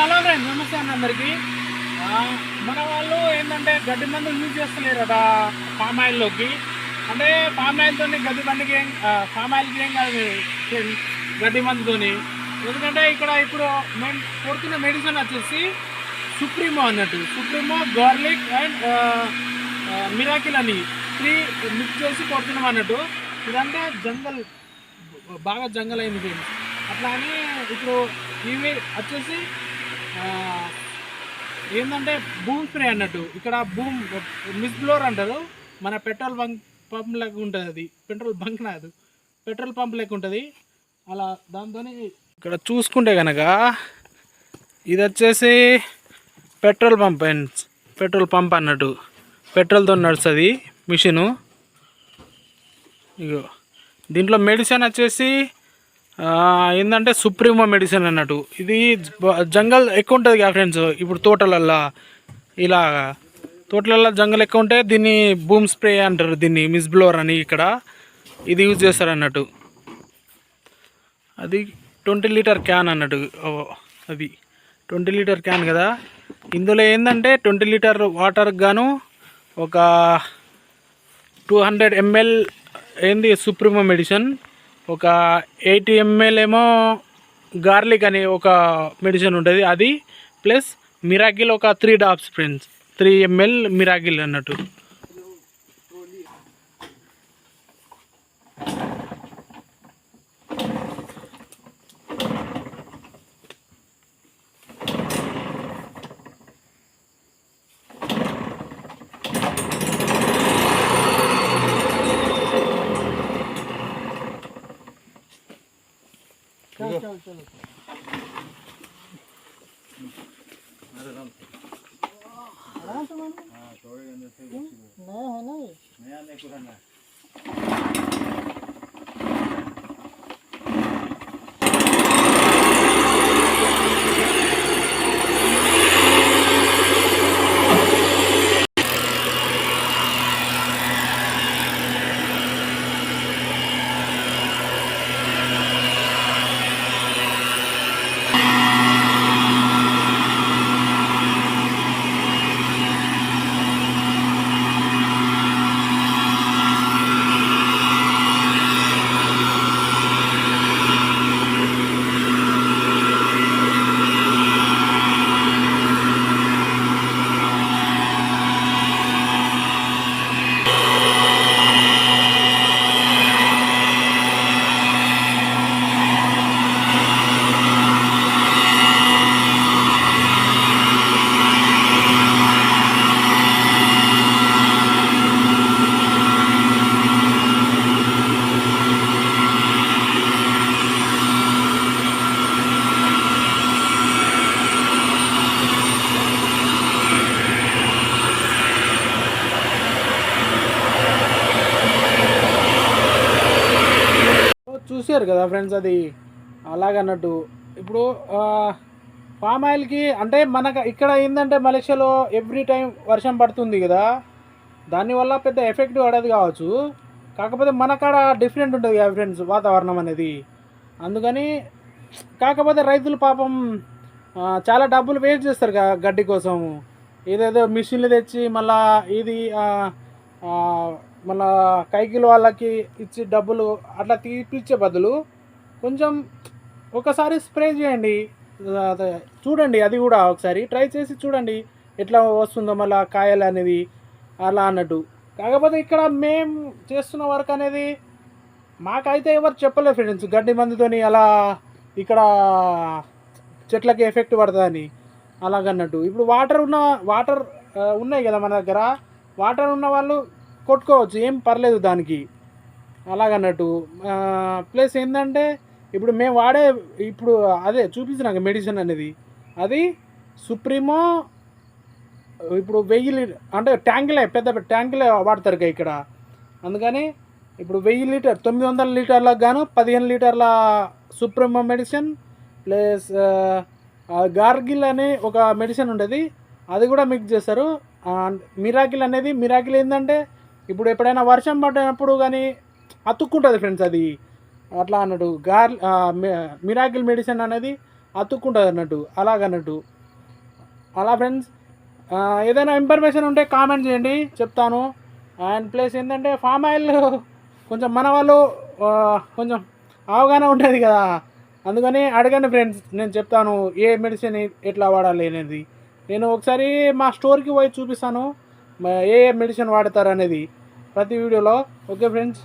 Hello friend నమస్తే అండి అందరికి. మన వాళ్ళు ఏంటంటే గడ్డి మందులు యూజ్ చేస్తలేరు కదా పామ్ ఆయిల్లోకి అంటే పామ్ ఆయిల్తో గడ్డి బండికి ఏం పామ్ ఆయిల్కి ఏం కాదు గడ్డి మందుతోని ఎందుకంటే ఇక్కడ ఇప్పుడు మేము కొడుతున్న మెడిసిన్ వచ్చేసి సుప్రీమో అన్నట్టు. సుప్రీమో గార్లిక్ అండ్ మిరాకిల్ అని త్రీ మిక్స్ చేసి కొడుతున్నాం అన్నట్టు. ఇదంటే జంగల్ బాగా జంగల్ అయింది అట్లా అని ఇప్పుడు ఇవి వచ్చేసి ఏంటంటే బూమ్ స్ప్రే అన్నట్టు. ఇక్కడ బూమ్ మిస్ బ్లోర్ అంటారు. మన పెట్రోల్ బంక్ పంప్ లెక్క ఉంటుంది అది. పెట్రోల్ బంక్ నాదు పెట్రోల్ పంప్ లెక్క ఉంటుంది. అలా దాంతో ఇక్కడ చూసుకుంటే కనుక ఇది వచ్చేసి పెట్రోల్ పంప్ పెట్రోల్ పంప్ అన్నట్టు. పెట్రోల్తో నడుస్తుంది మిషను. ఇగో. దీంట్లో మెడిసిన్ వచ్చేసి ఏంటంటే సుప్రీమో మెడిసిన్ అన్నట్టు. ఇది జంగల్ ఎక్కువ ఉంటుంది కదా ఫ్రెండ్స్ ఇప్పుడు తోటలల్లో. ఇలా తోటలల్లో జంగల్ ఎక్కువ ఉంటే దీన్ని బూమ్ స్ప్రే అంటారు దీన్ని మిస్ బ్లోర్ అని ఇక్కడ. ఇది యూజ్ చేస్తారు అన్నట్టు. అది ట్వంటీ లీటర్ క్యాన్ అన్నట్టు అది. ట్వంటీ లీటర్ క్యాన్ కదా. ఇందులో ఏంటంటే ట్వంటీ లీటర్ వాటర్కి గాను ఒక టూ హండ్రెడ్ ఎంఎల్ ఏంది సుప్రీమో మెడిసిన్. ఒక ఎయిటీ ఎంఎల్ ఏమో గార్లిక్ అనే ఒక మెడిసిన్ ఉంటుంది. అది ప్లస్ మిరాకిల్ ఒక three drops friends. Three ML miracle అన్నట్టు. नया है ना ये नया नहीं पुराना है చూసారు కదా ఫ్రెండ్స్ అది అలాగన్నట్టు. ఇప్పుడు పామ్ ఆయిల్కి అంటే మనకు ఇక్కడ ఏంటంటే మలేషియాలో ఎవ్రీ టైం వర్షం పడుతుంది కదా. దానివల్ల పెద్ద ఎఫెక్ట్ పడదు కావచ్చు. కాకపోతే మనకాడ డిఫరెంట్ ఉంటుంది కదా ఫ్రెండ్స్ వాతావరణం అనేది. అందుకని కాకపోతే రైతులు పాపం చాలా డబ్బులు వేస్ట్ చేస్తారు కదా గడ్డి కోసం ఏదేదో మిషన్లు తెచ్చి మళ్ళీ ఇది మన కైకిలు వాళ్ళకి ఇచ్చి డబ్బులు అట్లా తీపిచ్చే బదులు కొంచెం ఒకసారి స్ప్రే చేయండి. చూడండి అది కూడా ఒకసారి ట్రై చేసి చూడండి ఎట్లా వస్తుందో మళ్ళీ కాయలు అనేది అలా అన్నట్టు. కాకపోతే ఇక్కడ మేము చేస్తున్న వర్క్ అనేది మాకైతే ఎవరు చెప్పలేదు ఫ్రెండ్స్. గడ్డి మందుతోని అలా ఇక్కడ చెట్లకి ఎఫెక్ట్ పడుతుందని అలాగన్నట్టు. ఇప్పుడు వాటర్ ఉన్న వాటర్ ఉన్నాయి కదా మన దగ్గర. వాటర్ ఉన్న వాళ్ళు కొట్టుకోవచ్చు ఏం పర్లేదు దానికి. అలాగన్నట్టు. ప్లస్ ఏంటంటే ఇప్పుడు మేము వాడే ఇప్పుడు అదే చూపించినాక మెడిసిన్ అనేది. అది సుప్రీమో ఇప్పుడు వెయ్యి లీటర్ అంటే ట్యాంకులే పెద్ద ట్యాంకులే వాడతారు ఇక ఇక్కడ. అందుకని ఇప్పుడు వెయ్యి లీటర్ తొమ్మిది వందల లీటర్లకు గాను పదిహేను లీటర్ల సుప్రీమో మెడిసిన్ ప్లస్ గార్గిల్ అనే ఒక మెడిసిన్ ఉంటుంది అది కూడా మిక్స్ చేస్తారు. మిరాకిల్ అనేది మిరాకిల్ ఏంటంటే ఇప్పుడు ఎప్పుడైనా వర్షం పడినప్పుడు కానీ అతుక్కుంటుంది ఫ్రెండ్స్ అది. అట్లా అన్నట్టు గార్ మిరాకిల్ మెడిసిన్ అనేది అతుక్కుంటుంది అన్నట్టు అలాగన్నట్టు అలా ఫ్రెండ్స్ ఏదైనా ఇన్ఫర్మేషన్ ఉంటే కామెంట్ చేయండి చెప్తాను. అండ్ ప్లస్ ఏంటంటే ఫామ్ ఆయిల్ కొంచెం మన వాళ్ళు కొంచెం అవగాహన ఉంటుంది కదా. అందుకని అడగండి ఫ్రెండ్స్ నేను చెప్తాను ఏ మెడిసిన్ ఎట్లా వాడాలి అనేది. నేను ఒకసారి మా స్టోర్కి పోయి చూపిస్తాను ఏ ఏ మెడిసిన్ వాడతారు అనేది. ప్రతి వీడియోలో. Okay friends.